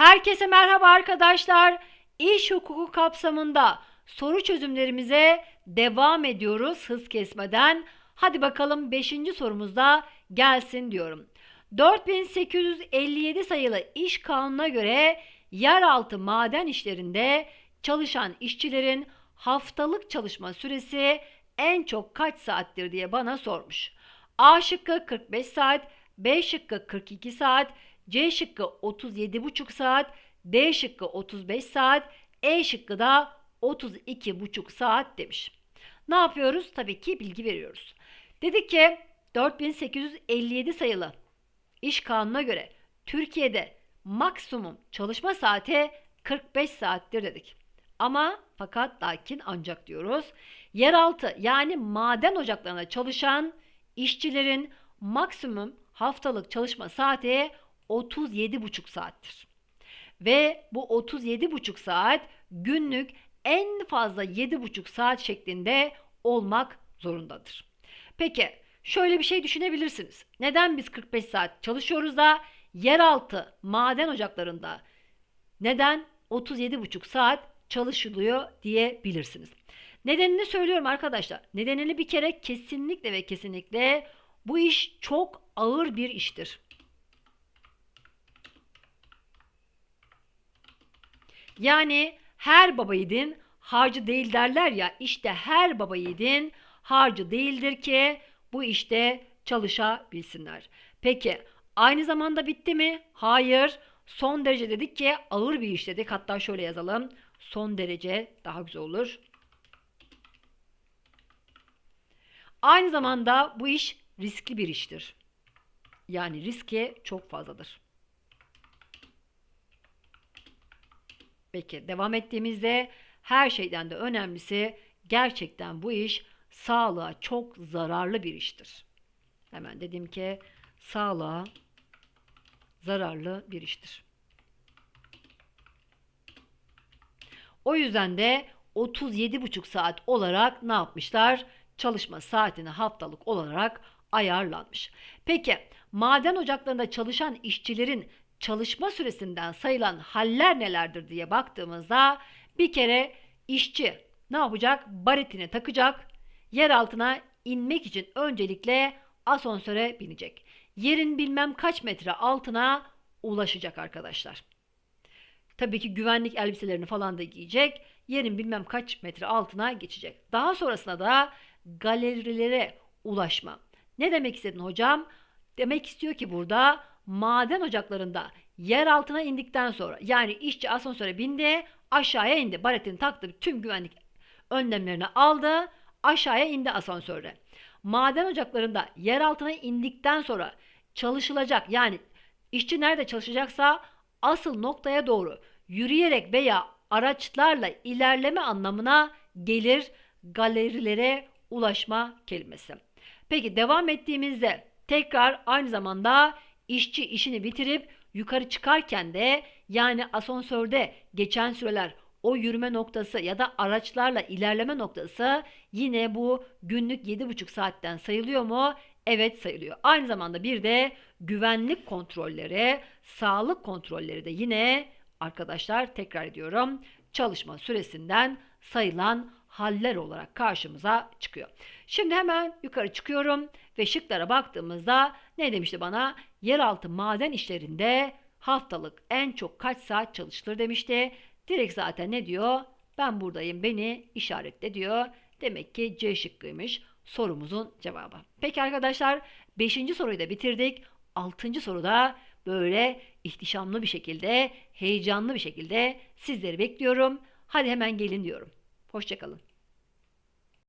Herkese merhaba arkadaşlar. İş hukuku kapsamında soru çözümlerimize devam ediyoruz hız kesmeden. Hadi bakalım 5. sorumuzda gelsin diyorum. 4857 sayılı iş kanununa göre yeraltı maden işlerinde çalışan işçilerin haftalık çalışma süresi en çok kaç saattir diye bana sormuş. A şıkkı 45 saat, B şıkkı 42 saat, C şıkkı 37,5 saat, D şıkkı 35 saat, E şıkkı da 32,5 saat demiş. Ne yapıyoruz? Tabii ki bilgi veriyoruz. Dedik ki 4857 sayılı iş kanununa göre Türkiye'de maksimum çalışma saati 45 saattir dedik. Ama fakat lakin ancak diyoruz. Yeraltı yani maden ocaklarında çalışan işçilerin maksimum haftalık çalışma saati 37,5 saattir. Ve bu 37,5 saat günlük en fazla 7,5 saat şeklinde olmak zorundadır. Peki şöyle bir şey düşünebilirsiniz. Neden biz 45 saat çalışıyoruz da yeraltı maden ocaklarında neden 37,5 saat çalışılıyor diyebilirsiniz. Nedenini söylüyorum arkadaşlar. Nedenini bir kere kesinlikle ve kesinlikle bu iş çok ağır bir iştir. Yani her baba yiğidin harcı değil derler ya işte her baba yiğidin harcı değildir ki bu işte çalışabilsinler. Peki aynı zamanda bitti mi? Hayır. Son derece dedik ki ağır bir iş dedik. Hatta şöyle yazalım. Son derece daha güzel olur. Aynı zamanda bu iş riskli bir iştir. Yani riski çok fazladır. Peki devam ettiğimizde her şeyden de önemlisi gerçekten bu iş sağlığa çok zararlı bir iştir. Hemen dedim ki sağlığa zararlı bir iştir. O yüzden de 37,5 saat olarak ne yapmışlar? Çalışma saatini haftalık olarak ayarlanmış. Peki maden ocaklarında çalışan işçilerin çalışma süresinden sayılan haller nelerdir diye baktığımızda bir kere işçi ne yapacak? Baretini takacak. Yer altına inmek için öncelikle asansöre binecek. Yerin bilmem kaç metre altına ulaşacak arkadaşlar. Tabii ki güvenlik elbiselerini falan da giyecek. Yerin bilmem kaç metre altına geçecek. Daha sonrasında da galerilere ulaşma. Ne demek istedin hocam? Demek istiyor ki burada maden ocaklarında yer altına indikten sonra yani işçi asansöre bindi aşağıya indi. Baretini taktı tüm güvenlik önlemlerini aldı aşağıya indi asansörle. Maden ocaklarında yer altına indikten sonra çalışılacak yani işçi nerede çalışacaksa asıl noktaya doğru yürüyerek veya araçlarla ilerleme anlamına gelir galerilere ulaşma kelimesi. Peki devam ettiğimizde tekrar aynı zamanda işçi işini bitirip yukarı çıkarken de yani asansörde geçen süreler o yürüme noktası ya da araçlarla ilerleme noktası yine bu günlük 7,5 saatten sayılıyor mu? Evet sayılıyor. Aynı zamanda bir de güvenlik kontrolleri, sağlık kontrolleri de yine arkadaşlar tekrar ediyorum çalışma süresinden sayılan haller olarak karşımıza çıkıyor. Şimdi hemen yukarı çıkıyorum ve şıklara baktığımızda ne demişti bana? Yeraltı maden işlerinde haftalık en çok kaç saat çalışılır demişti. Direkt zaten ne diyor? Ben buradayım beni işaretle diyor. Demek ki C şıkkıymış sorumuzun cevabı. Peki arkadaşlar 5. soruyu da bitirdik. 6. soruda böyle ihtişamlı bir şekilde, heyecanlı bir şekilde sizleri bekliyorum. Hadi hemen gelin diyorum. Hoşçakalın.